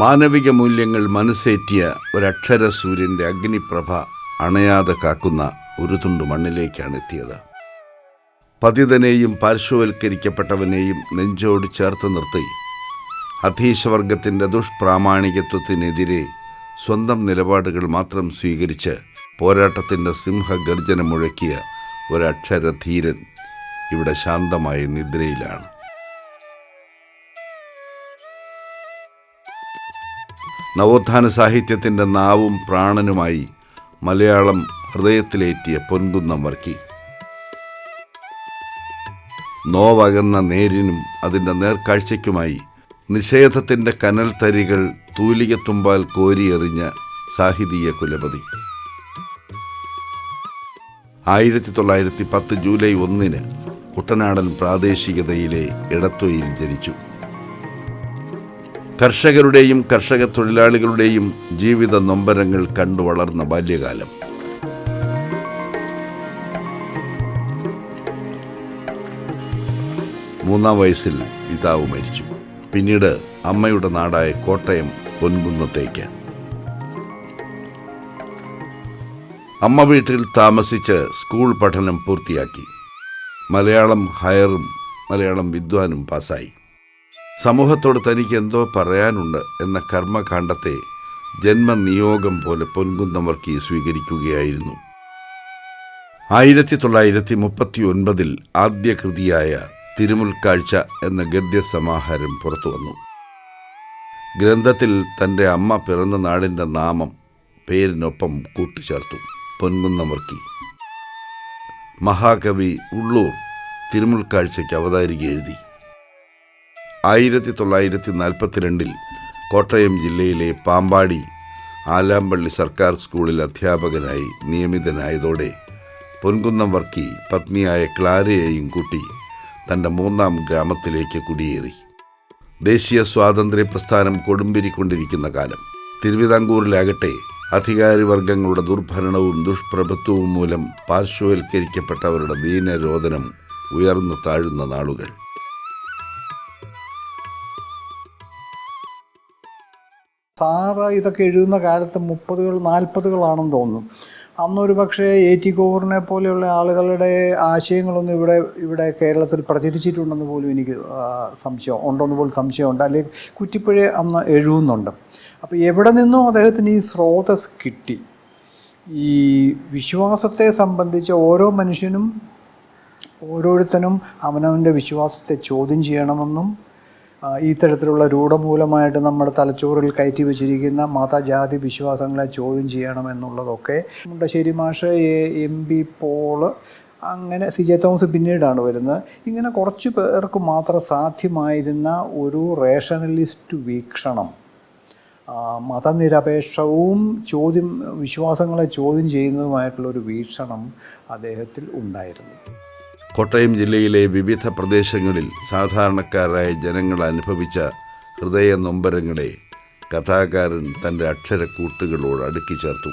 മാനവിക മൂല്യങ്ങൾ മനസ്സേറ്റിയ ഒരക്ഷര സൂര്യന്റെ അഗ്നിപ്രഭ അണയാതെ കാക്കുന്ന ഒരു തുണ്ട് മണ്ണിലേക്കാണ് എത്തിയത്. പതിതനെയും പാർശ്വവൽക്കരിക്കപ്പെട്ടവനെയും നെഞ്ചോട് ചേർത്ത് നിർത്തി. അധീശവർഗത്തിന്റെ ദുഷ്പ്രാമാണികത്വത്തിനെതിരെ സ്വന്തം നിലപാടുകൾ മാത്രം സ്വീകരിച്ച് പോരാട്ടത്തിന്റെ സിംഹഗർജനം മുഴക്കിയ ഒരക്ഷരധീരൻ ഇവിടെ ശാന്തമായ നിദ്രയിലാണ്. നവോത്ഥാന സാഹിത്യത്തിന്റെ നാവും പ്രാണനുമായി മലയാളം ഹൃദയത്തിലേറ്റിയ പൊൻകുന്നം വർക്കി. നോവകന്ന നേരിനും അതിന്റെ നേർക്കാഴ്ചയ്ക്കുമായി നിഷേധത്തിന്റെ കനൽ തരികൾ തൂലികത്തുമ്പാൽ കോരിയെറിഞ്ഞ സാഹിതീയ കുലപതി. ആയിരത്തി തൊള്ളായിരത്തി പത്ത് ജൂലൈ ഒന്നിന് കുട്ടനാടൻ പ്രാദേശികതയിലെ ഇടത്തൊയിൽ ജനിച്ചു. കർഷകരുടെയും കർഷക തൊഴിലാളികളുടെയും ജീവിത നൊമ്പരങ്ങൾ കണ്ടു വളർന്ന ബാല്യകാലം. മൂന്നാം വയസ്സിൽ പിതാവ് മരിച്ചു. പിന്നീട് അമ്മയുടെ നാടായ കോട്ടയം പൊൻകുന്നത്തേക്ക്. അമ്മ വീട്ടിൽ താമസിച്ച് സ്കൂൾ പഠനം പൂർത്തിയാക്കി. മലയാളം ഹയറും മലയാളം വിദ്വാനും പാസ്സായി. സമൂഹത്തോട് തനിക്ക് എന്തോ പറയാനുണ്ട് എന്ന കർമ്മകാണ്ഡത്തെ ജന്മനിയോഗം പോലെ പൊൻകുന്നവർക്ക് സ്വീകരിക്കുകയായിരുന്നു. ആയിരത്തി തൊള്ളായിരത്തി മുപ്പത്തി ഒൻപതിൽ ആദ്യ കൃതിയായ തിരുമുൽക്കാഴ്ച എന്ന ഗദ്യസമാഹാരം പുറത്തു വന്നു. ഗ്രന്ഥത്തിൽ തന്റെ അമ്മ പിറന്ന നാടിന്റെ നാമം പേരിനൊപ്പം കൂട്ടിച്ചേർത്തു പൊൻകുന്നംവർക്കി മഹാകവി ഉള്ളൂർ തിരുമുൽക്കാഴ്ചയ്ക്ക് അവതാരിക എഴുതി. ആയിരത്തി തൊള്ളായിരത്തി നാൽപ്പത്തിരണ്ടിൽ കോട്ടയം ജില്ലയിലെ പാമ്പാടി ആലാമ്പള്ളി സർക്കാർ സ്കൂളിൽ അധ്യാപകനായി നിയമിതനായതോടെ പൊൻകുന്നം വർക്കി പത്നിയായ ക്ലാരയെയും കൂട്ടി തന്റെ മൂന്നാം ഗ്രാമത്തിലേക്ക് കുടിയേറി. ദേശീയ സ്വാതന്ത്ര്യ പ്രസ്ഥാനം കൊടുമ്പിരിക്കൊണ്ടിരിക്കുന്ന കാലം. തിരുവിതാംകൂറിലാകട്ടെ അധികാരിവർഗങ്ങളുടെ ദുർഭരണവും ദുഷ്പ്രഭുത്വവും മൂലം പാർശ്വവൽക്കരിക്കപ്പെട്ടവരുടെ ദീനരോധനം ഉയർന്നു താഴുന്ന നാളുകൾ. സാറ് ഇതൊക്കെ എഴുതുന്ന കാലത്ത് മുപ്പതുകൾ നാൽപ്പതുകളാണെന്ന് തോന്നുന്നു. അന്നൊരു പക്ഷേ എ ടി കോറിനെ പോലെയുള്ള ആളുകളുടെ ആശയങ്ങളൊന്നും ഇവിടെ ഇവിടെ കേരളത്തിൽ പ്രചരിച്ചിട്ടുണ്ടെന്ന് പോലും എനിക്ക് സംശയം ഉണ്ടെന്ന് പോലും സംശയമുണ്ട്. അല്ലെങ്കിൽ കുറ്റിപ്പുഴ അന്ന് എഴുതുന്നുണ്ട്. അപ്പോൾ എവിടെ നിന്നും അദ്ദേഹത്തിന് ഈ സ്രോതസ് കിട്ടി. ഈ വിശ്വാസത്തെ സംബന്ധിച്ച് ഓരോ മനുഷ്യനും ഓരോരുത്തനും അവനവന്റെ വിശ്വാസത്തെ ചോദ്യം ചെയ്യണമെന്നും ഈ തരത്തിലുള്ള രൂഢമൂലമായിട്ട് നമ്മുടെ തലച്ചോറിൽ കയറ്റി വെച്ചിരിക്കുന്ന മതജാതി വിശ്വാസങ്ങളെ ചോദ്യം ചെയ്യണമെന്നുള്ളതൊക്കെ മുണ്ടശ്ശേരി മാഷ് എ- ബി പോൾ അങ്ങനെ സി ജെ തോമസ് പിന്നീടാണ് വരുന്നത്. ഇങ്ങനെ കുറച്ച് പേർക്ക് മാത്രം സാധ്യമായിരുന്ന ഒരു റേഷണലിസ്റ്റ് വീക്ഷണം മതനിരപേക്ഷവും ചോദ്യം വിശ്വാസങ്ങളെ ചോദ്യം ചെയ്യുന്നതുമായിട്ടുള്ള ഒരു വീക്ഷണം അദ്ദേഹത്തിൽ ഉണ്ടായിരുന്നു. കോട്ടയം ജില്ലയിലെ വിവിധ പ്രദേശങ്ങളിൽ സാധാരണക്കാരായ ജനങ്ങൾ അനുഭവിച്ച ഹൃദയ നൊമ്പരങ്ങളെ കഥാകാരൻ തന്റെ അക്ഷരക്കൂട്ടുകളോട് അടുക്കി ചേർത്തു.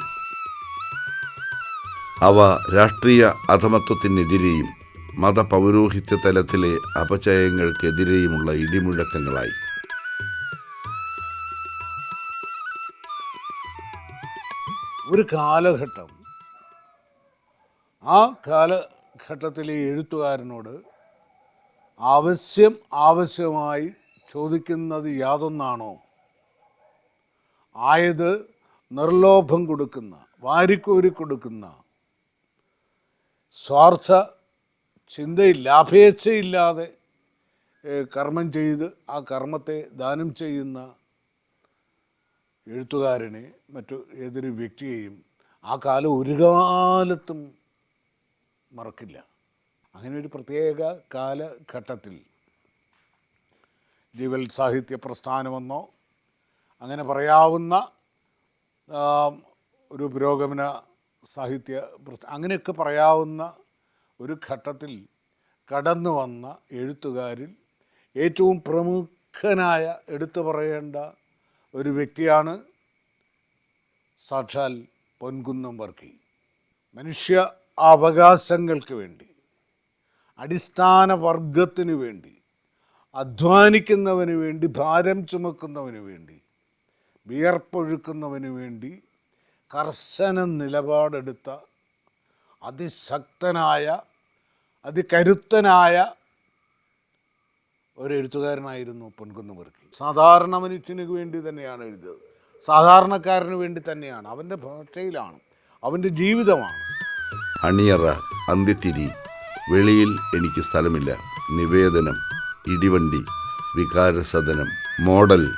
അവ രാഷ്ട്രീയ അധമത്വത്തിനെതിരെയും മതപൗരോഹിത്യ തലത്തിലെ അപചയങ്ങൾക്കെതിരെയുമുള്ള ഇടിമുഴക്കങ്ങളായി. ഒരു കാലഘട്ടം ആ കാലഘട്ടത്തിലെ എഴുത്തുകാരനോട് ആവശ്യം ആവശ്യമായി ചോദിക്കുന്നത് യാതൊന്നാണോ? ആയത് നിർലോഭം കൊടുക്കുന്ന വാരിക്കോരി കൊടുക്കുന്ന സ്വാർത്ഥ ചിന്തയിൽ ലാഭേച്ഛയില്ലാതെ കർമ്മം ചെയ്ത് ആ കർമ്മത്തെ ദാനം ചെയ്യുന്ന എഴുത്തുകാരനെ മറ്റു ഏതൊരു വ്യക്തിയെയും ആ കാലം ഒരു കാലത്തും മറക്കില്ല. അങ്ങനെ ഒരു പ്രത്യേക കാലഘട്ടത്തിൽ ജീവൽ സാഹിത്യ പ്രസ്ഥാനമെന്നോ അങ്ങനെ പറയാവുന്ന ഒരു പുരോഗമന സാഹിത്യ അങ്ങനെയൊക്കെ പറയാവുന്ന ഒരു ഘട്ടത്തിൽ കടന്നു വന്ന എഴുത്തുകാരിൽ ഏറ്റവും പ്രമുഖനായ എടുത്തു പറയേണ്ട ഒരു വ്യക്തിയാണ് സാക്ഷാൽ പൊൻകുന്നം വർക്കി. മനുഷ്യ അവകാശങ്ങൾക്ക് വേണ്ടി അടിസ്ഥാന വർഗത്തിന് വേണ്ടി അധ്വാനിക്കുന്നവന് വേണ്ടി ഭാരം ചുമക്കുന്നവന് വേണ്ടി വിയർപ്പൊഴുക്കുന്നവന് വേണ്ടി കർശന നിലപാടെടുത്ത അതിശക്തനായ അതികരുത്തനായ ഒരു എഴുത്തുകാരനായിരുന്നു പൊൻകുന്ന് വർക്കി സാധാരണ മനുഷ്യന് വേണ്ടി തന്നെയാണ് എഴുതിയത്. സാധാരണക്കാരന് വേണ്ടി തന്നെയാണ്. അവന്റെ ഭാഷയിലാണ്. അവന്റെ ജീവിതമാണ്. അണിയറ അന്ത്യത്തിരി വെളിയിൽ എനിക്ക് സ്ഥലമില്ല. നിവേദനം ഇടിവണ്ടി വികാരസദനം മോഡൽ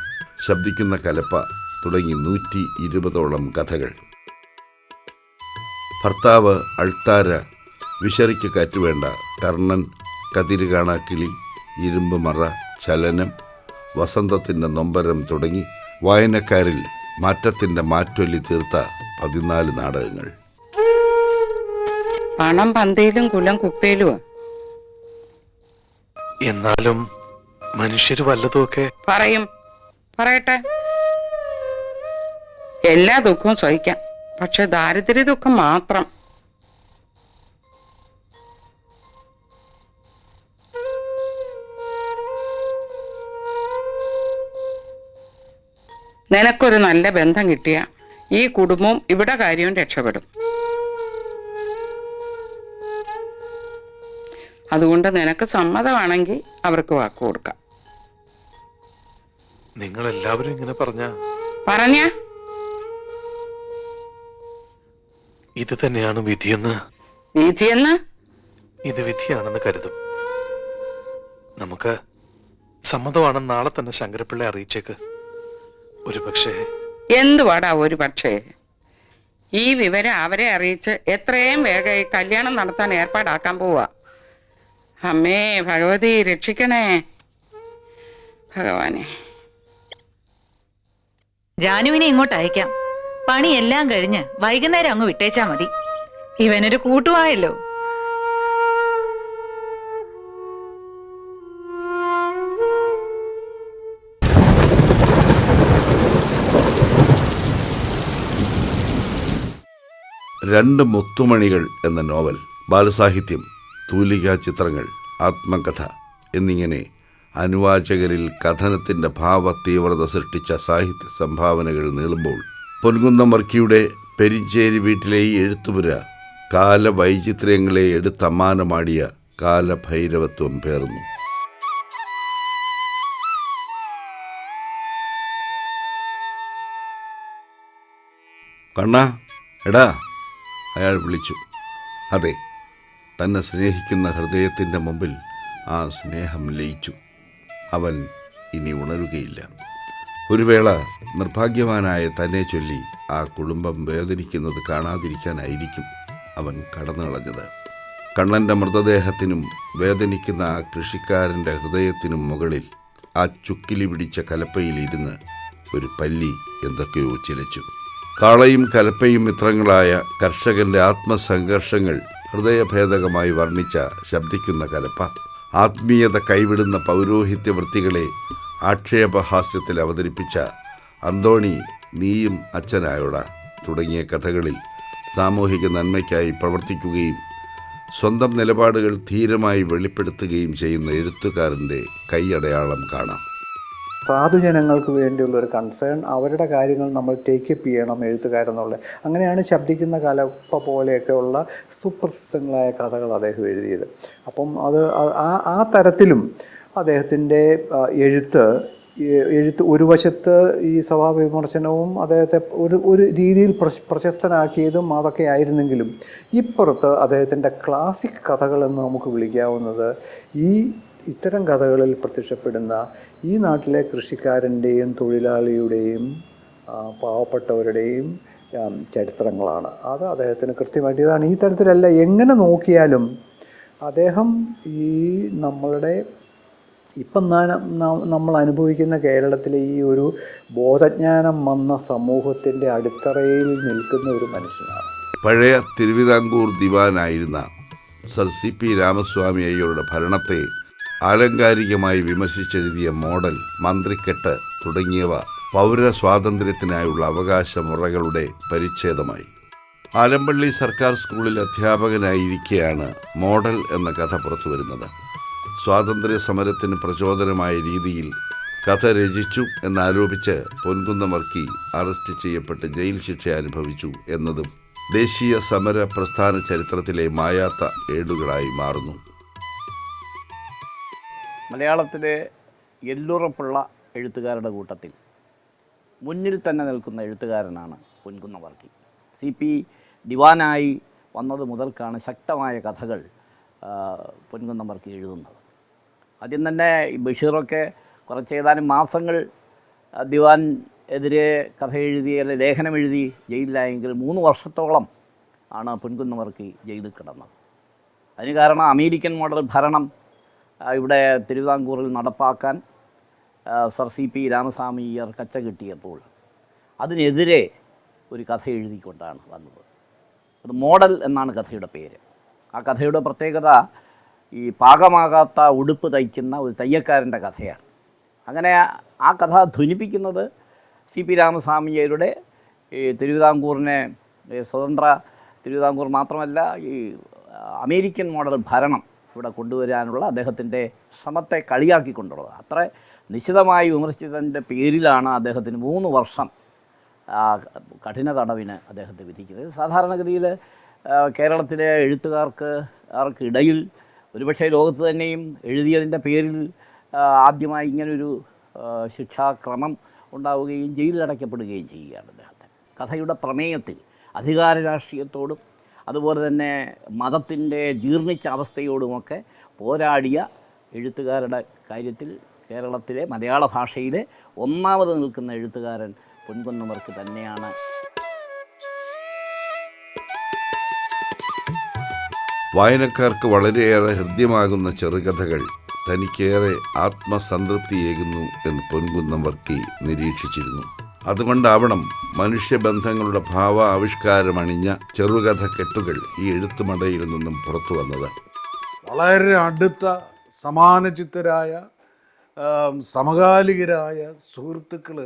ശബ്ദിക്കുന്ന കലപ്പ തുടങ്ങി നൂറ്റി ഇരുപതോളം കഥകൾ. ഭർത്താവ് അൾത്താര വിശറിക്ക് കാറ്റുവേണ്ട. കർണൻ കതിര് കാണാക്കിളി ഇരുമ്പ് മറ ചലനം വസന്തത്തിന്റെ നൊമ്പരം തുടങ്ങി വായനക്കാരിൽ മാറ്റത്തിന്റെ മാറ്റൊല്ലി തീർത്ത പതിനാല് നാടകങ്ങൾ. പണം പന്തയിലും കുലം കുപ്പയിലുമാ എന്നാലും മനുഷ്യര് വല്ലതുമൊക്കെ പറയും. പറയട്ടെ. എല്ലാ ദുഃഖവും സഹിക്കാം. പക്ഷെ ദാരിദ്ര്യ ദുഃഖം മാത്രം. നിനക്കൊരു നല്ല ബന്ധം കിട്ടിയ ഈ കുടുംബവും ഇവിടെ കാര്യവും രക്ഷപ്പെടും. അതുകൊണ്ട് നിനക്ക് സമ്മതമാണെങ്കിൽ അവർക്ക് വാക്ക് കൊടുക്കാം. നിങ്ങൾ എല്ലാവരും ഇങ്ങനെ പറഞ്ഞ പറഞ്ഞ? ഇത് തന്നെയാണ് വിധിയെന്ന്. വിധിയെന്ന്? ഇത് വിധിയാണെന്ന് കരുതും. നമുക്ക് സമ്മതമാണെന്ന് നാളെ തന്നെ ശങ്കരപ്പിള്ളെ അറിയിച്ചേക്ക്. ഒരു പക്ഷേ എന്തുവാടാ ഒരു പക്ഷേ? ഈ വിവരം അവരെ അറിയിച്ച് എത്രയും വേഗം ഈ കല്യാണം നടത്താൻ ഏർപ്പാടാക്കാൻ പോവാ. അമ്മേ ഭഗവതി രക്ഷിക്കണേ. ഭഗവാനെ. ജാനുവിനെ ഇങ്ങോട്ട് അയക്കാം. പണിയെല്ലാം കഴിഞ്ഞ് വൈകുന്നേരം അങ്ങ് വിട്ടേച്ചാ മതി. ഇവനൊരു കൂട്ടുവായല്ലോ. രണ്ട് മുത്തുമണികൾ എന്ന നോവൽ ബാലസാഹിത്യം. തൂലികാ ചിത്രങ്ങൾ ആത്മകഥ എന്നിങ്ങനെ അനുവാചകരിൽ കഥനത്തിന്റെ ഭാവ തീവ്രത സൃഷ്ടിച്ച സാഹിത്യ സംഭാവനകൾ നീളുമ്പോൾ പൊൻകുന്നം വർക്കിയുടെ പെരിഞ്ചേരി വീട്ടിലെ ഈ എഴുത്തുപുര കാലവൈചിത്ര്യങ്ങളെ എടുത്തമ്മാനമാടിയ കാലഭൈരവത്വം പേർന്നു കണ്ണാ എടാ അയാൾ വിളിച്ചു. അതെ തന്നെ സ്നേഹിക്കുന്ന ഹൃദയത്തിന്റെ മുമ്പിൽ ആ സ്നേഹം ലയിച്ചു. അവൻ ഇനി ഉണരുകയില്ല. ഒരു വേള നിർഭാഗ്യവാനായ തന്നെ ചൊല്ലി ആ കുടുംബം വേദനിക്കുന്നത് കാണാതിരിക്കാനായിരിക്കും അവൻ കടന്നു കളഞ്ഞത് കണ്ണന്റെ മൃതദേഹത്തിനും വേദനിക്കുന്ന ആ കൃഷിക്കാരന്റെ ഹൃദയത്തിനും മുകളിൽ ആ ചുക്കിലി പിടിച്ച കലപ്പയിൽ ഇരുന്ന് ഒരു പല്ലി എന്തൊക്കെയോ ചിലച്ചു കാളയും കലപ്പയും മിത്രങ്ങളായ കർഷകന്റെ ആത്മസംഘർഷങ്ങൾ ഹൃദയഭേദകമായി വർണിച്ച ശബ്ദിക്കുന്ന കലപ്പ. ആത്മീയത കൈവിടുന്ന പൗരോഹിത്യ വൃത്തികളെ ആക്ഷേപഹാസ്യത്തിൽ അവതരിപ്പിച്ച അന്തോണി നീയും അച്ഛനായോട തുടങ്ങിയ കഥകളിൽ സാമൂഹിക നന്മയ്ക്കായി പ്രവർത്തിക്കുകയും സ്വന്തം നിലപാടുകൾ ധീരമായി വെളിപ്പെടുത്തുകയും ചെയ്യുന്ന എഴുത്തുകാരന്റെ കൈയടയാളം കാണാം. സാധുജനങ്ങൾക്ക് വേണ്ടിയുള്ള ഒരു കൺസേൺ അവരുടെ കാര്യങ്ങൾ നമ്മൾ ടേക്കപ്പ് ചെയ്യണം എഴുത്തുകാരെന്നുള്ളത്. അങ്ങനെയാണ് ശബ്ദിക്കുന്ന കലപ്പ പോലെയൊക്കെയുള്ള സുപ്രസിദ്ധങ്ങളായ കഥകൾ അദ്ദേഹം എഴുതിയത്. അപ്പം അത് ആ- ആ തരത്തിലും അദ്ദേഹത്തിന്റെ എഴുത്ത് എഴുത്ത് ഒരു വശത്ത് ഈ സ്വഭാവവിമർശനവും അദ്ദേഹത്തെ ഒരു ഒരു രീതിയിൽ പ്രശ പ്രശസ്തനാക്കിയതും അതൊക്കെ ആയിരുന്നെങ്കിലും ഇപ്പുറത്ത് അദ്ദേഹത്തിന്റെ ക്ലാസിക് കഥകളെന്ന് നമുക്ക് വിളിക്കാവുന്നത് ഈ ഇത്തരം കഥകളിൽ പ്രത്യക്ഷപ്പെടുന്ന ഈ നാട്ടിലെ കൃഷിക്കാരന്റെയും തൊഴിലാളിയുടെയും പാവപ്പെട്ടവരുടെയും ചരിത്രങ്ങളാണ്. അത് അദ്ദേഹത്തിന് കൃത്യമായിട്ട് ഇതാണ്. ഈ തരത്തിലല്ല എങ്ങനെ നോക്കിയാലും അദ്ദേഹം ഈ നമ്മളുടെ ഇപ്പം നമ്മൾ അനുഭവിക്കുന്ന കേരളത്തിലെ ഈ ഒരു ബോധജ്ഞാനം വന്ന സമൂഹത്തിന്റെ അടിത്തറയിൽ നിൽക്കുന്ന ഒരു മനുഷ്യനാണ്. പഴയ തിരുവിതാംകൂർ ദിവാനായിരുന്ന സർ സി പി രാമസ്വാമി അയ്യരുടെ ഭരണത്തെ ആലങ്കാരികമായി വിമർശിച്ചെഴുതിയ മോഡൽ മന്ത്രിക്കെട്ട് തുടങ്ങിയവ പൗര സ്വാതന്ത്ര്യത്തിനായുള്ള അവകാശമുറകളുടെ പരിച്ഛേദമായി. ആലമ്പള്ളി സർക്കാർ സ്കൂളിൽ അധ്യാപകനായിരിക്കെയാണ് മോഡൽ എന്ന കഥ പുറത്തു വരുന്നത്. സ്വാതന്ത്ര്യ സമരത്തിന് പ്രചോദനമായ രീതിയിൽ കഥ രചിച്ചു എന്നാരോപിച്ച് പൊൻകുന്നമർക്കി അറസ്റ്റ് ചെയ്യപ്പെട്ട് ജയിൽ ശിക്ഷ അനുഭവിച്ചു എന്നതും ദേശീയ സമര പ്രസ്ഥാന ചരിത്രത്തിലെ മായാത്ത ഏടുകളായി മാറുന്നു. മലയാളത്തിലെ എല്ലുറപ്പുള്ള എഴുത്തുകാരുടെ കൂട്ടത്തിൽ മുന്നിൽ തന്നെ നിൽക്കുന്ന എഴുത്തുകാരനാണ് പൊൻകുന്ന വർക്കി സി പി ദിവാനായി വന്നത് മുതൽക്കാണ് ശക്തമായ കഥകൾ പൊൻകുന്നവർക്കി പൊൻകുന്നം വർക്കി എഴുതുന്നത്. ആദ്യം തന്നെ ബഷീറൊക്കെ കുറച്ച് ഏതാനും മാസങ്ങൾ ദിവാൻ എതിരെ കഥ എഴുതി അല്ലെങ്കിൽ ലേഖനം എഴുതി ജയിലിലായെങ്കിൽ മൂന്ന് വർഷത്തോളം ആണ് പൊൻകുന്നം വർക്കി ജയിലിൽ കിടന്നത്. അതിന് കാരണം അമേരിക്കൻ മോഡൽ ഭരണം ഇവിടെ തിരുവിതാംകൂറിൽ നടപ്പാക്കാൻ സർ സി പി രാമസ്വാമിയർ കച്ച കിട്ടിയപ്പോൾ അതിനെതിരെ ഒരു കഥ എഴുതിക്കൊണ്ടാണ് വന്നത്. അത് മോഡൽ എന്നാണ് കഥയുടെ പേര്. ആ കഥയുടെ പ്രത്യേകത ഈ പാകമാകാത്ത ഉടുപ്പ് തയ്ക്കുന്ന ഒരു തയ്യക്കാരന്റെ കഥയാണ്. അങ്ങനെ ആ കഥ ധ്വനിപ്പിക്കുന്നത് സി പി രാമസ്വാമിയരുടെ ഈ തിരുവിതാംകൂറിനെ സ്വതന്ത്ര തിരുവിതാംകൂർ മാത്രമല്ല ഈ അമേരിക്കൻ മോഡൽ ഭരണം ഇവിടെ കൊണ്ടുവരാനുള്ള അദ്ദേഹത്തിന്റെ ശ്രമത്തെ കളിയാക്കിക്കൊണ്ടുള്ളത്. അത്ര നിശിതമായി വിമർശിച്ചതിന്റെ പേരിലാണ് അദ്ദേഹത്തിന് മൂന്ന് വർഷം കഠിന തടവിന് അദ്ദേഹത്തെ വിധിക്കുന്നത്. സാധാരണഗതിയിൽ കേരളത്തിലെ എഴുത്തുകാർക്ക് അവർക്കിടയിൽ ഒരുപക്ഷെ ലോകത്ത് തന്നെയും എഴുതിയതിന്റെ പേരിൽ ആദ്യമായി ഇങ്ങനൊരു ശിക്ഷാക്രമം ഉണ്ടാവുകയും ജയിലിലടയ്ക്കപ്പെടുകയും ചെയ്യുകയാണ് അദ്ദേഹത്തെ കഥയുടെ പ്രമേയത്തിൽ അധികാര രാഷ്ട്രീയത്തോടും അതുപോലെ തന്നെ മതത്തിന്റെ ജീർണിച്ച അവസ്ഥയോടുമൊക്കെ പോരാടിയ എഴുത്തുകാരുടെ കാര്യത്തിൽ കേരളത്തിലെ മലയാള ഭാഷയിലെ ഒന്നാമത് നിൽക്കുന്ന എഴുത്തുകാരൻ പൊൻകുന്നവർക്ക് തന്നെയാണ്. വായനക്കാർക്ക് വളരെയേറെ ഹൃദ്യമാകുന്ന ചെറുകഥകൾ തനിക്കേറെ ആത്മസംതൃപ്തിയേകുന്നു എന്ന് പൊൻകുന്നം വർക്കി നിരീക്ഷിച്ചിരുന്നു. അതുകൊണ്ടാവണം മനുഷ്യബന്ധങ്ങളുടെ ഭാവ ആവിഷ്കാരമണിഞ്ഞ ചെറുകഥ കെട്ടുകൾ ഈ എഴുത്തുമടയിൽ നിന്നും പുറത്തു വന്നത്. വളരെ അടുത്ത സമാനചിത്തരായ സമകാലികരായ സുഹൃത്തുക്കൾ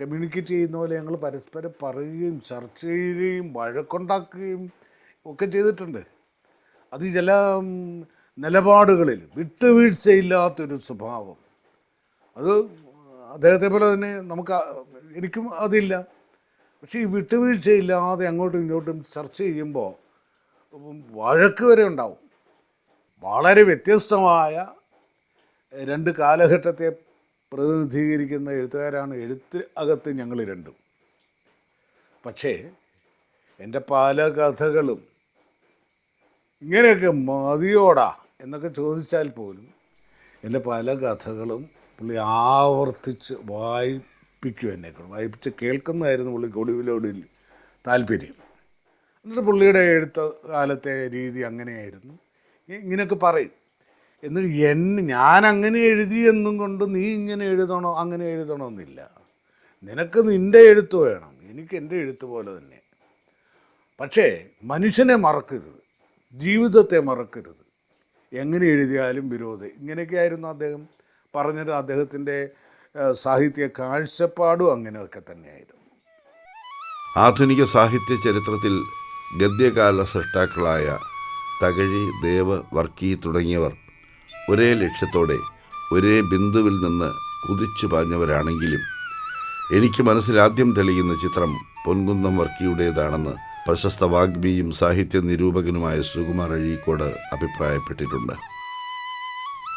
കമ്മ്യൂണിക്കേറ്റ് ചെയ്യുന്ന പോലെ ഞങ്ങൾ പരസ്പരം പറയുകയും ചർച്ച ചെയ്യുകയും വഴക്കുണ്ടാക്കുകയും ഒക്കെ ചെയ്തിട്ടുണ്ട്. അത് ചില നിലപാടുകളിൽ വിട്ടുവീഴ്ചയില്ലാത്തൊരു സ്വഭാവം. അത് അദ്ദേഹത്തെ പോലെ തന്നെ നമുക്ക് എനിക്കും അതില്ല. പക്ഷേ ഈ വിട്ടുവീഴ്ചയില്ലാതെ അങ്ങോട്ടും ഇങ്ങോട്ടും ചർച്ച ചെയ്യുമ്പോൾ വഴക്ക് വരെ ഉണ്ടാവും. വളരെ വ്യത്യസ്തമായ രണ്ട് കാലഘട്ടത്തെ പ്രതിനിധീകരിക്കുന്ന എഴുത്തുകാരാണ് എഴുത്ത് അകത്ത് ഞങ്ങൾ രണ്ടും. പക്ഷേ എന്റെ പല കഥകളും ഇങ്ങനെയൊക്കെ മതിയോടാ എന്നൊക്കെ ചോദിച്ചാൽ പോലും എന്റെ പല കഥകളും പുള്ളി ആവർത്തിച്ച് വായിപ്പിക്കും എന്നെക്കൊണ്ട് വായിപ്പിച്ച് കേൾക്കുന്നതായിരുന്നു പുള്ളിക്ക് ഒടുവിലൊടുവിൽ താല്പര്യം. എന്നിട്ട് പുള്ളിയുടെ എഴുത്ത കാലത്തെ രീതി അങ്ങനെയായിരുന്നു. ഇങ്ങനെയൊക്കെ പറയും. എന്നിട്ട് എന്നെ ഞാൻ അങ്ങനെ എഴുതി എന്നും കൊണ്ട് നീ ഇങ്ങനെ എഴുതണോ അങ്ങനെ എഴുതണമെന്നില്ല നിനക്ക് നിന്റെ എഴുത്ത് വേണം. എനിക്ക് എന്റെ എഴുത്ത് പോലെ തന്നെ. പക്ഷേ മനുഷ്യനെ മറക്കരുത്. ജീവിതത്തെ മറക്കരുത്. എങ്ങനെ എഴുതിയാലും വിരോധം. ഇങ്ങനെയൊക്കെയായിരുന്നു അദ്ദേഹം പറഞ്ഞത് അദ്ദേഹത്തിന്റെ സാഹിത്യ കാഴ്ചപ്പാടും അങ്ങനെയൊക്കെ തന്നെയായിരുന്നു. ആധുനിക സാഹിത്യ ചരിത്രത്തിൽ ഗദ്യകാല സൃഷ്ടാക്കളായ തകഴി ദേവ് വർക്കി തുടങ്ങിയവർ ഒരേ ലക്ഷ്യത്തോടെ ഒരേ ബിന്ദുവിൽ നിന്ന് കുതിച്ചു പാഞ്ഞവരാണെങ്കിലും എനിക്ക് മനസ്സിലാദ്യം തെളിയുന്ന ചിത്രം പൊൻകുന്നം വർക്കിയുടേതാണെന്ന് പ്രശസ്ത വാഗ്മിയും സാഹിത്യ നിരൂപകനുമായ സുകുമാർ അഴീക്കോട് അഭിപ്രായപ്പെട്ടിട്ടുണ്ട്.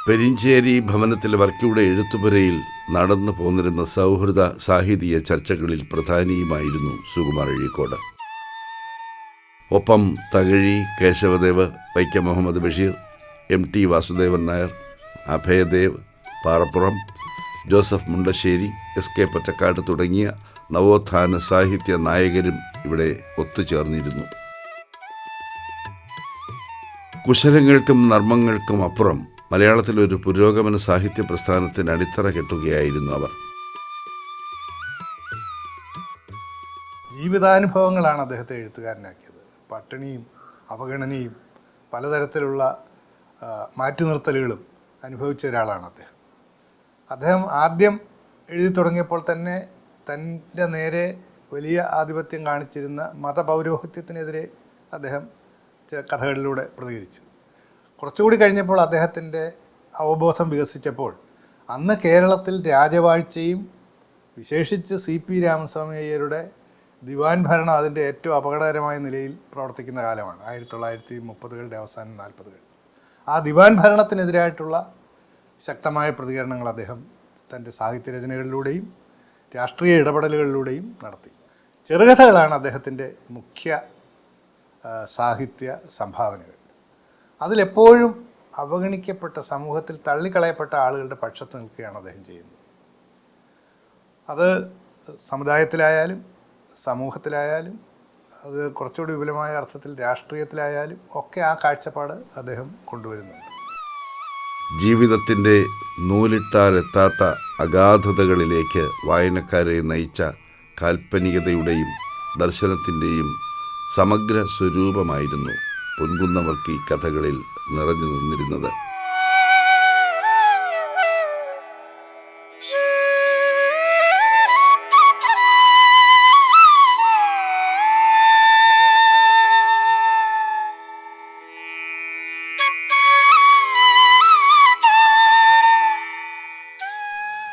പെരിഞ്ചേരി ഭവനത്തിൽ വർക്കിയുടെ എഴുത്തുപുരയിൽ നടന്നു പോന്നിരുന്ന സൗഹൃദ സാഹിതീയ ചർച്ചകളിൽ പ്രധാനിയുമായിരുന്നു സുകുമാർ അഴീക്കോട്. ഒപ്പം Thakazhi Kesavadev Vaikom Muhammad Basheer M T Vasudevan Nair Abhayadev Parappuram Joseph Mundassery S K Pottekkatt തുടങ്ങിയ നവോത്ഥാന സാഹിത്യ നായകരും ഇവിടെ ഒത്തുചേർന്നിരുന്നു. കുശലങ്ങൾക്കും നർമ്മങ്ങൾക്കും അപ്പുറം മലയാളത്തിൽ ഒരു പുരോഗമന സാഹിത്യ പ്രസ്ഥാനത്തിന് അടിത്തറ കെട്ടുകയായിരുന്നു അവർ. ജീവിതാനുഭവങ്ങളാണ് അദ്ദേഹത്തെ എഴുത്തുകാരനാക്കിയത്. പട്ടിണിയും അവഗണനയും പലതരത്തിലുള്ള മാറ്റി നിർത്തലുകളും അനുഭവിച്ച ഒരാളാണ് അദ്ദേഹം. അദ്ദേഹം ആദ്യം എഴുതി തുടങ്ങിയപ്പോൾ തന്നെ തന്റെ നേരെ വലിയ ആധിപത്യം കാണിച്ചിരുന്ന മതപൗരോഹിത്യത്തിനെതിരെ അദ്ദേഹം കഥകളിലൂടെ പ്രതികരിച്ചു. കുറച്ചുകൂടി കഴിഞ്ഞപ്പോൾ അദ്ദേഹത്തിന്റെ അവബോധം വികസിച്ചപ്പോൾ അന്ന് കേരളത്തിൽ രാജവാഴ്ചയും വിശേഷിച്ച് സി പി രാമസ്വാമി അയ്യരുടെ ദിവാൻ ഭരണം അതിന്റെ ഏറ്റവും അപകടകരമായ നിലയിൽ പ്രവർത്തിക്കുന്ന കാലമാണ്. ആയിരത്തി തൊള്ളായിരത്തി മുപ്പതുകളുടെ അവസാനം നാൽപ്പതുകൾ. ആ ദിവാൻ ഭരണത്തിനെതിരായിട്ടുള്ള ശക്തമായ പ്രതികരണങ്ങൾ അദ്ദേഹം തന്റെ സാഹിത്യരചനകളിലൂടെയും രാഷ്ട്രീയ ഇടപെടലുകളിലൂടെയും നടത്തി. ചെറുകഥകളാണ് അദ്ദേഹത്തിന്റെ മുഖ്യ സാഹിത്യ സംഭാവനകൾ. അതിലെപ്പോഴും അവഗണിക്കപ്പെട്ട സമൂഹത്തിൽ തള്ളിക്കളയപ്പെട്ട ആളുകളുടെ പക്ഷത്ത് നിൽക്കുകയാണ് അദ്ദേഹം ചെയ്യുന്നത്. അത് സമുദായത്തിലായാലും സമൂഹത്തിലായാലും അത് കുറച്ചുകൂടി വിപുലമായ അർത്ഥത്തിൽ രാഷ്ട്രീയത്തിലായാലും ഒക്കെ ആ കാഴ്ചപ്പാട് അദ്ദേഹം കൊണ്ടുവരുന്നുണ്ട്. ജീവിതത്തിന്റെ നൂലിട്ടാലെത്താത്ത അഗാധതകളിലേക്ക് വായനക്കാരെ നയിച്ച കാൽപ്പനികതയുടെയും ദർശനത്തിന്റെയും സമഗ്ര സ്വരൂപമായിരുന്നു പൊൻകുന്നവർക്ക് ഈ കഥകളിൽ നിറഞ്ഞു നിന്നിരുന്നത്.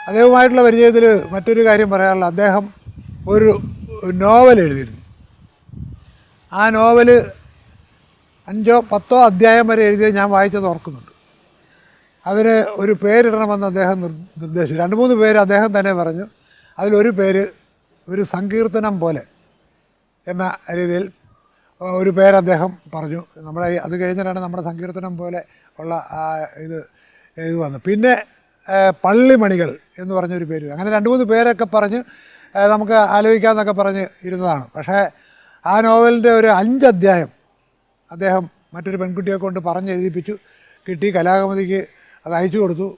അദ്ദേഹവുമായിട്ടുള്ള പരിചയത്തിൽ മറ്റൊരു കാര്യം പറയാനുള്ള അദ്ദേഹം ഒരു നോവൽ എഴുതിയിരുന്നു. ആ നോവൽ അഞ്ചോ പത്തോ അധ്യായം വരെ എഴുതിയത് ഞാൻ വായിച്ചത് ഓർക്കുന്നുണ്ട്. അതിന് ഒരു പേരിടണമെന്ന് അദ്ദേഹം നിർ നിർദ്ദേശിച്ചു. രണ്ട് മൂന്ന് പേര് അദ്ദേഹം തന്നെ പറഞ്ഞു അതിലൊരു പേര് ഒരു സങ്കീർത്തനം പോലെ എന്ന രീതിയിൽ ഒരു പേര് അദ്ദേഹം പറഞ്ഞു. നമ്മുടെ അത് കഴിഞ്ഞിട്ടാണ് നമ്മുടെ സങ്കീർത്തനം പോലെ ഉള്ള ആ ഇത് ഇത് വന്നത്. പിന്നെ പള്ളിമണികൾ എന്ന് പറഞ്ഞൊരു പേര്. അങ്ങനെ രണ്ട് മൂന്ന് പേരൊക്കെ പറഞ്ഞ് നമുക്ക് ആലോചിക്കാമെന്നൊക്കെ പറഞ്ഞ് ഇരുന്നതാണ്. പക്ഷേ ആ നോവലിന്റെ ഒരു അഞ്ച് അധ്യായം അദ്ദേഹം മറ്റൊരു പെൺകുട്ടിയെ കൊണ്ട് പറഞ്ഞെഴുതിപ്പിച്ചു. കിട്ടി കലാകമതിക്ക് അത് അയച്ചു കൊടുത്തു.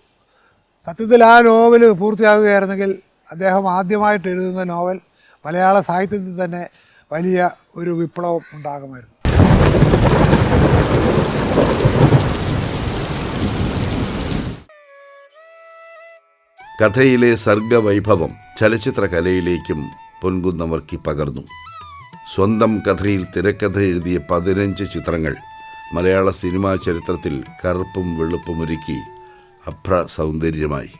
സത്യത്തിൽ ആ നോവൽ പൂർത്തിയാകുകയായിരുന്നെങ്കിൽ അദ്ദേഹം ആദ്യമായിട്ട് എഴുതുന്ന നോവൽ മലയാള സാഹിത്യത്തിൽ തന്നെ വലിയ ഒരു വിപ്ലവം ഉണ്ടാകുമായിരുന്നു. കഥയിലെ സർഗവൈഭവം ചലച്ചിത്ര കലയിലേക്കും പൊൻകുന്നവർക്കി പകർന്നു. സ്വന്തം കഥയിൽ തിരക്കഥ എഴുതിയ പതിനഞ്ച് ചിത്രങ്ങൾ. മലയാള സിനിമാ ചരിത്രത്തിൽ കറുപ്പും വെളുപ്പും ഒരുക്കി അഭ്ര സൗന്ദര്യമായി.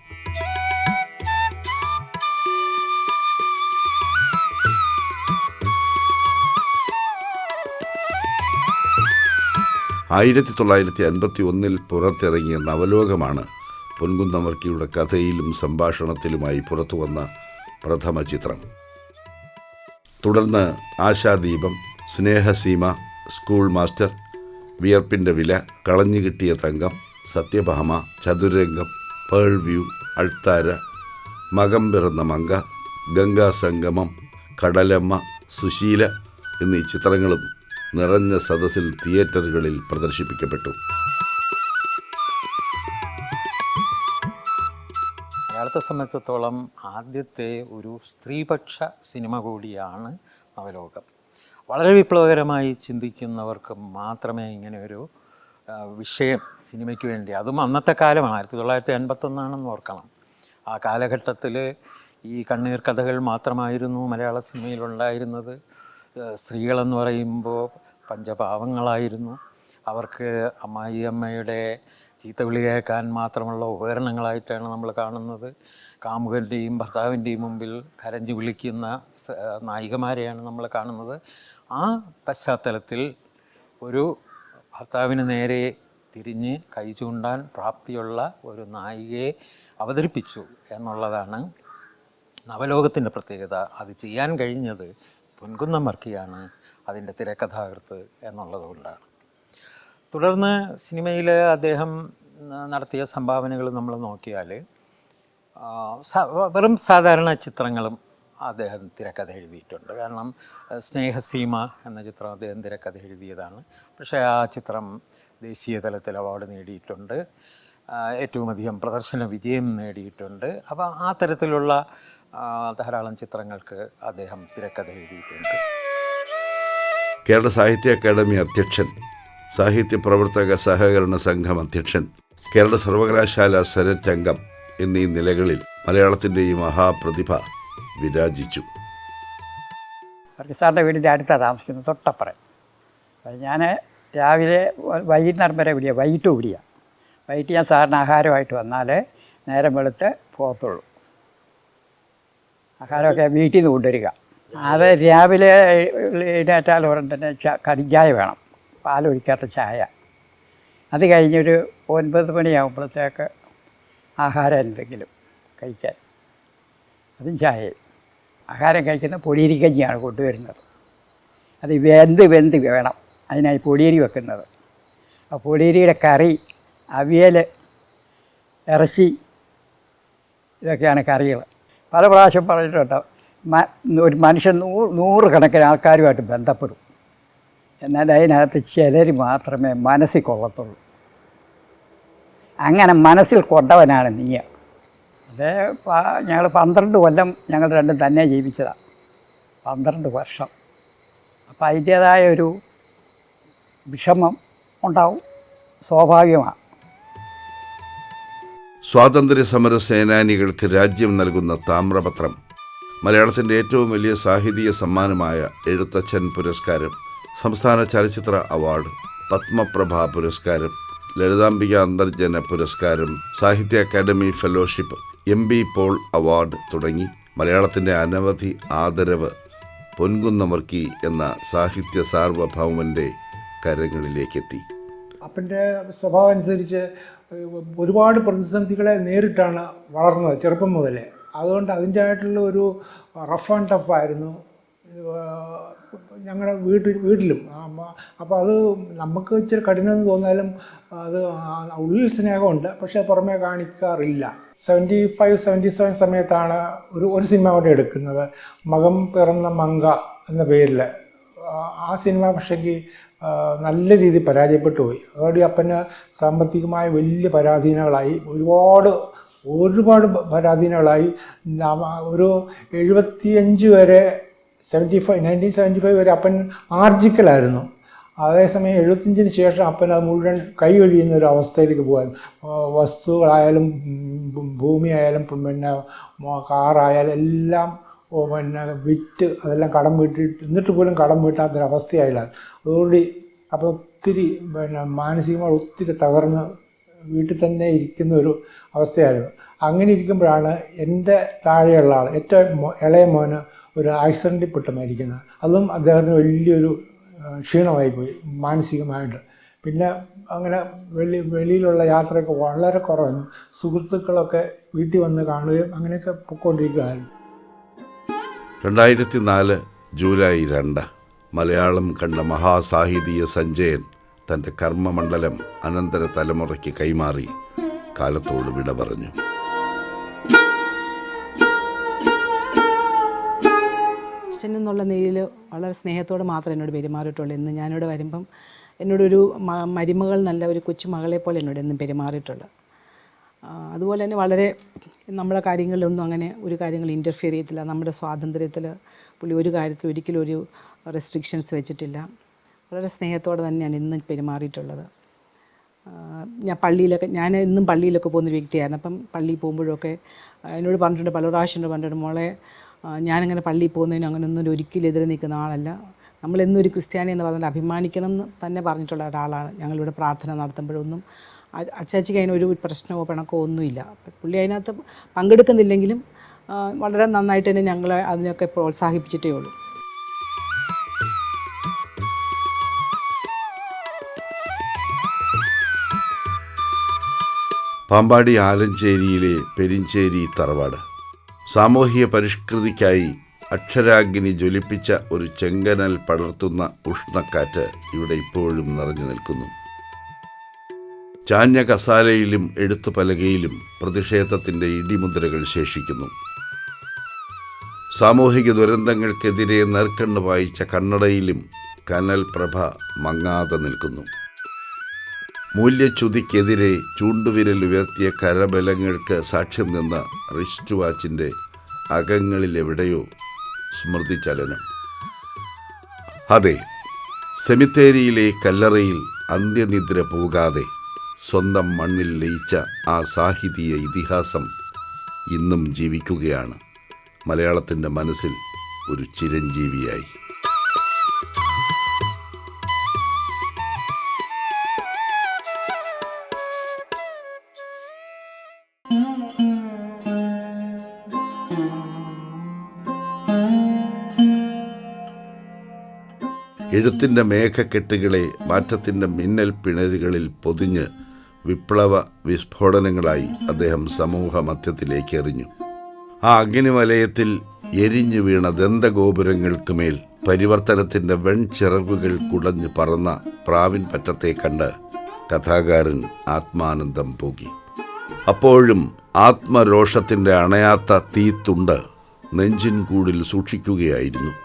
ആയിരത്തി തൊള്ളായിരത്തി അൻപത്തി ഒന്നിൽ പുറത്തിറങ്ങിയ നവലോകമാണ് പൊൻകുന്നവർക്കിയുടെ കഥയിലും സംഭാഷണത്തിലുമായി പുറത്തുവന്ന പ്രഥമ ചിത്രം. തുടർന്ന് ആശാദീപം സ്നേഹസീമ സ്കൂൾ മാസ്റ്റർ വിയർപ്പിന്റെ വില കളഞ്ഞു കിട്ടിയ തങ്കം സത്യഭാമ ചതുരംഗം പേൾ വ്യൂ അൾത്താര മകം പിറന്ന മങ്ക ഗംഗാസംഗമം കടലമ്മ സുശീല എന്നീ ചിത്രങ്ങളും നിറഞ്ഞ സദസ്സിൽ തിയേറ്ററുകളിൽ പ്രദർശിപ്പിക്കപ്പെട്ടു. മലയാളത്തെ സംബന്ധിച്ചിടത്തോളം ആദ്യത്തെ ഒരു സ്ത്രീപക്ഷ സിനിമ കൂടിയാണ് നവലോകം. വളരെ വിപ്ലവകരമായി ചിന്തിക്കുന്നവർക്ക് മാത്രമേ ഇങ്ങനെ ഒരു വിഷയം സിനിമയ്ക്ക് വേണ്ടി അതും അന്നത്തെ കാലമാണ് ആയിരത്തി തൊള്ളായിരത്തി എൺപത്തൊന്നാണെന്ന് ഓർക്കണം. ആ കാലഘട്ടത്തിൽ ഈ കണ്ണീർ കഥകൾ മാത്രമായിരുന്നു മലയാള സിനിമയിലുണ്ടായിരുന്നത് സ്ത്രീകളെന്ന് പറയുമ്പോൾ പഞ്ചപാവങ്ങളായിരുന്നു അവർക്ക് അമ്മായി അമ്മയുടെ ചീത്തവിളി കേൾക്കാൻ മാത്രമുള്ള ഉപകരണങ്ങളായിട്ടാണ് നമ്മൾ കാണുന്നത്. കാമുകന്റെയും ഭർത്താവിന്റെയും മുമ്പിൽ കരഞ്ഞു വിളിക്കുന്ന നായികമാരെയാണ് നമ്മൾ കാണുന്നത്. ആ പശ്ചാത്തലത്തിൽ ഒരു ഭർത്താവിന് നേരെ തിരിഞ്ഞ് കൈ ചൂണ്ടാൻ പ്രാപ്തിയുള്ള ഒരു നായികയെ അവതരിപ്പിച്ചു എന്നുള്ളതാണ് നവലോകത്തിന്റെ പ്രത്യേകത. അത് ചെയ്യാൻ കഴിഞ്ഞത് പൊൻകുന്നം വർക്കിയാണ് അതിന്റെ തിരക്കഥാകൃത്ത് എന്നുള്ളത് കൊണ്ടാണ്. തുടർന്ന് സിനിമയിൽ അദ്ദേഹം നടത്തിയ സംഭാവനകൾ നമ്മൾ നോക്കിയാൽ വെറും സാധാരണ ചിത്രങ്ങളും അദ്ദേഹം തിരക്കഥ എഴുതിയിട്ടുണ്ട്. കാരണം സ്നേഹസീമ എന്ന ചിത്രം അദ്ദേഹം തിരക്കഥ എഴുതിയതാണ്. പക്ഷേ ആ ചിത്രം ദേശീയ തലത്തിൽ അവാർഡ് നേടിയിട്ടുണ്ട്. ഏറ്റവും അധികം പ്രദർശന വിജയം നേടിയിട്ടുണ്ട്. അപ്പോൾ ആ തരത്തിലുള്ള ധാരാളം ചിത്രങ്ങൾക്ക് അദ്ദേഹം തിരക്കഥ എഴുതിയിട്ടുണ്ട്. കേരള സാഹിത്യ അക്കാദമി അധ്യക്ഷൻ സാഹിത്യ പ്രവർത്തക സഹകരണ സംഘം അധ്യക്ഷൻ കേരള സർവകലാശാല സെനറ്റ് അംഗം എന്നീ നിലകളിൽ മലയാളത്തിന്റെ ഈ മഹാപ്രതിഭ വിരാജിച്ചു. സാറിന്റെ വീടിന്റെ അടുത്താണ് താമസിക്കുന്നത് തൊട്ടപ്പുറം. ഞാൻ രാവിലെ വൈകുന്നേരം വരെ വിടിയ വൈകിട്ട് വിടിയ. വൈകിട്ട് ഞാൻ സാറിന് ആഹാരമായിട്ട് വന്നാൽ നേരം വെളുത്ത് പോകത്തുള്ളൂ. ആഹാരമൊക്കെ വീട്ടിൽ നിന്ന് കൊണ്ടുവരിക. അത് രാവിലെ എഴുന്നേറ്റാൽ ഉടൻ തന്നെ കടിഞ്ചായ വേണം. പാലൊഴിക്കാത്ത ചായ. അത് കഴിഞ്ഞൊരു ഒൻപത് മണിയാകുമ്പോഴത്തേക്ക് ആഹാരം എന്തെങ്കിലും കഴിക്കാൻ. അതും ചായ ആഹാരം കഴിക്കുന്ന പൊടിയരിക്കഞ്ഞിയാണ് കൊണ്ടുവരുന്നത്. അത് വെന്ത് വെന്ത് വേണം അതിനായി പൊടിയരി വെക്കുന്നത്. ആ പൊടിയരിയുടെ കറി അവിയൽ ഇറച്ചി ഇതൊക്കെയാണ് കറികൾ. പല പ്രാവശ്യം പറഞ്ഞിട്ടുണ്ട് ഒരു മനുഷ്യൻ നൂറ് നൂറുകണക്കിന് ആൾക്കാരുമായിട്ട് ബന്ധപ്പെടും. എന്നാൽ അതിനകത്ത് ചിലർ മാത്രമേ മനസ്സിൽ കൊള്ളത്തുള്ളൂ. അങ്ങനെ മനസ്സിൽ കൊണ്ടവനാണ് നീ അത് ഞങ്ങൾ പന്ത്രണ്ട് കൊല്ലം ഞങ്ങൾ രണ്ടും തന്നെ ജീവിച്ചതാണ് പന്ത്രണ്ട് വർഷം. അപ്പോൾ അതിന്റേതായ ഒരു വിഷമം ഉണ്ടാവും. സ്വാഭാവികമാണ് സ്വാതന്ത്ര്യ സമര സേനാനികൾക്ക് രാജ്യം നൽകുന്ന താമ്രപത്രം മലയാളത്തിന്റെ ഏറ്റവും വലിയ സാഹിത്യ സമ്മാനമായ എഴുത്തച്ഛൻ പുരസ്കാരം സംസ്ഥാന ചലച്ചിത്ര അവാർഡ് പത്മപ്രഭ പുരസ്കാരം ലളിതാംബിക അന്തർജന പുരസ്കാരം Sahitya academy fellowship M B Paul award തുടങ്ങി. മലയാളത്തിന്റെ അനവധി ആദരവ് പൊൻകുന്നമർക്കി എന്ന സാഹിത്യ സാർവഭൗമന്റെ കരങ്ങളിലേക്കെത്തി. അപ്പന്റെ സ്വഭാവം അനുസരിച്ച് ഒരുപാട് പ്രതിസന്ധികളെ നേരിട്ടാണ് വളർന്നത് ചെറുപ്പം മുതലേ. അതുകൊണ്ട് അതിന്റെ ആയിട്ടുള്ള ഒരു റഫ് ആൻഡ് ടഫ് ആയിരുന്നു. ഞങ്ങളുടെ വീട്ടിൽ വീട്ടിലും. അപ്പോൾ അത് നമുക്ക് ഇച്ചിരി കഠിനം എന്ന് തോന്നിയാലും അത് ഉള്ളിൽ സ്നേഹമുണ്ട്. പക്ഷേ പുറമേ കാണിക്കാറില്ല. സെവന്റി ഫൈവ് സെവന്റി സെവൻ സമയത്താണ് ഒരു ഒരു സിനിമ കൂടെ എടുക്കുന്നത്. മകം പിറന്ന മങ്ക എന്ന പേരിൽ. ആ സിനിമ പക്ഷേങ്കിൽ നല്ല രീതിയിൽ പരാജയപ്പെട്ടു പോയി. അതോടെ അപ്പന് സാമ്പത്തികമായ വലിയ പരാധീനങ്ങളായി. ഒരുപാട് ഒരുപാട് പരാധീനങ്ങളായി. ഒരു എഴുപത്തിയഞ്ച് വരെ seventy five nineteen seventy five വരെ അപ്പൻ ആർജിക്കലായിരുന്നു. അതേസമയം എഴുപത്തഞ്ചിന് ശേഷം അപ്പൻ അത് മുഴുവൻ കൈ ഒഴിയുന്ന ഒരു അവസ്ഥയിലേക്ക് പോകാൻ വസ്തുക്കളായാലും ഭൂമിയായാലും പിന്നെ കാറായാലും എല്ലാം പിന്നെ വിറ്റ് അതെല്ലാം കടം വീട്ടിട്ട് എന്നിട്ട് പോലും കടം വീട്ടാത്തൊരവസ്ഥയായില്ല. അതുകൊണ്ട് അപ്പോൾ ഒത്തിരി പിന്നെ മാനസികമായി ഒത്തിരി തകർന്ന് വീട്ടിൽ തന്നെ ഇരിക്കുന്ന ഒരു അവസ്ഥയായിരുന്നു. അങ്ങനെ ഇരിക്കുമ്പോഴാണ് എന്റെ താഴെയുള്ള ആൾ ഏറ്റവും ഇളയ മോന് ഒരു ആക്സിഡന്റിൽ പെട്ട് മരിക്കുന്നത്. അതും അദ്ദേഹത്തിന് വലിയൊരു ക്ഷീണമായിപ്പോയി ക്ഷീണമായി പോയി മാനസികമായിട്ട്. പിന്നെ അങ്ങനെ വെളി വെളിയിലുള്ള യാത്രയൊക്കെ വളരെ കുറവായിരുന്നു. സുഹൃത്തുക്കളൊക്കെ വീട്ടിൽ വന്ന് കാണുകയും അങ്ങനെയൊക്കെ പൊയ്ക്കൊണ്ടിരിക്കുകയായിരുന്നു രണ്ടായിരത്തി നാല് ജൂലൈ രണ്ട് മലയാളം കണ്ട മഹാസാഹിതീയ സഞ്ജയൻ തന്റെ കർമ്മമണ്ഡലം അനന്തര തലമുറയ്ക്ക് കൈമാറി കാലത്തോട് വിട പറഞ്ഞു. അച്ഛൻ എന്നുള്ള നിലയിൽ വളരെ സ്നേഹത്തോടെ മാത്രം എന്നോട് പെരുമാറിയിട്ടുള്ളൂ. ഇന്ന് ഞാനിവിടെ വരുമ്പം എന്നോടൊരു മരുമകൾ നല്ല ഒരു കൊച്ചു മകളെ പോലെ എന്നോട് എന്നും പെരുമാറിയിട്ടുണ്ട്. അതുപോലെ തന്നെ വളരെ നമ്മളെ കാര്യങ്ങളിലൊന്നും അങ്ങനെ ഒരു കാര്യങ്ങൾ ഇന്റർഫിയർ ചെയ്യത്തില്ല. നമ്മുടെ സ്വാതന്ത്ര്യത്തിൽ പുള്ളി ഒരു കാര്യത്തിൽ ഒരിക്കലും ഒരു റെസ്ട്രിക്ഷൻസ് വെച്ചിട്ടില്ല. വളരെ സ്നേഹത്തോടെ തന്നെയാണ് ഇന്ന് പെരുമാറിയിട്ടുള്ളത്. ഞാൻ പള്ളിയിലൊക്കെ ഞാൻ ഇന്നും പള്ളിയിലൊക്കെ പോകുന്ന ഒരു വ്യക്തിയായിരുന്നു. അപ്പം പള്ളിയിൽ പോകുമ്പോഴൊക്കെ എന്നോട് പറഞ്ഞിട്ടുണ്ട് പല പ്രാവശ്യം പറഞ്ഞിട്ടുണ്ട് മോളെ ഞാനിങ്ങനെ പള്ളിയിൽ പോകുന്നതിനും അങ്ങനെ ഒന്നും ഒരിക്കലും എതിരെ നിൽക്കുന്ന ആളല്ല. നമ്മളെന്നും ഒരു ക്രിസ്ത്യാനി എന്ന് പറഞ്ഞാൽ അഭിമാനിക്കണം എന്ന് തന്നെ പറഞ്ഞിട്ടുള്ള ഒരാളാണ്. ഞങ്ങളിവിടെ പ്രാർത്ഥന നടത്തുമ്പോഴൊന്നും അച്ചാച്ചിക്ക് അതിനൊരു പ്രശ്നമോ പിണക്കോ ഒന്നുമില്ല. പുള്ളി അതിനകത്ത് പങ്കെടുക്കുന്നില്ലെങ്കിലും വളരെ നന്നായിട്ട് തന്നെ ഞങ്ങളെ അതിനൊക്കെ പ്രോത്സാഹിപ്പിച്ചിട്ടേ ഉള്ളൂ. പാമ്പാടി ആലഞ്ചേരിയിലെ പെരിഞ്ചേരി തറവാട്. സാമൂഹിക പരിഷ്കൃതിക്കായി അക്ഷരാഗ്നി ജ്വലിപ്പിച്ച ഒരു ചെങ്കനൽ പടർത്തുന്ന ഉഷ്ണക്കാറ്റ് ഇവിടെ ഇപ്പോഴും നിറഞ്ഞു നിൽക്കുന്നു. ചാഞ്ഞ കസാലയിലും എഴുത്തു പലകയിലും പ്രതിഷേധത്തിന്റെ ഇടിമുദ്രകൾ ശേഷിക്കുന്നു. സാമൂഹിക ദുരന്തങ്ങൾക്കെതിരെ നേർക്കണ്ണ് വായിച്ച കണ്ണടയിലും കനൽ പ്രഭ മങ്ങാതെ നിൽക്കുന്നു. മൂല്യച്യുതിക്കെതിരെ ചൂണ്ടുവിരൽ ഉയർത്തിയ കരബലങ്ങൾക്ക് സാക്ഷ്യം നിന്ന റിസ്റ്റ് വാച്ചിന്റെ അകങ്ങളിലെവിടെയോ സ്മൃതിചലനം അതെ സെമിത്തേരിയിലെ കല്ലറയിൽ അന്ത്യനിദ്ര പോകാതെ സ്വന്തം മണ്ണിൽ ലയിച്ച ആ സാഹിതീയ ഇതിഹാസം ഇന്നും ജീവിക്കുകയാണ്. മലയാളത്തിന്റെ മനസ്സിൽ ഒരു ചിരഞ്ജീവിയായി. എഴുത്തിന്റെ മേഘക്കെട്ടുകളെ മാറ്റത്തിന്റെ മിന്നൽ പിണരുകളിൽ പൊതിഞ്ഞ് വിപ്ലവ വിസ്ഫോടനങ്ങളായി അദ്ദേഹം സമൂഹ മധ്യത്തിലേക്ക് എറിഞ്ഞു. ആ അഗ്നിവലയത്തിൽ എരിഞ്ഞു വീണ ദന്തഗോപുരങ്ങൾക്കുമേൽ പരിവർത്തനത്തിന്റെ വെൺചിറകുകൾ കുടഞ്ഞു പറന്ന പ്രാവിൻ പറ്റത്തെ കണ്ട് കഥാകാരൻ ആത്മാനന്ദം പോകി. അപ്പോഴും ആത്മരോഷത്തിന്റെ അണയാത്ത തീത്തുണ്ട് നെഞ്ചിൻ കൂടിൽ സൂക്ഷിക്കുകയായിരുന്നു.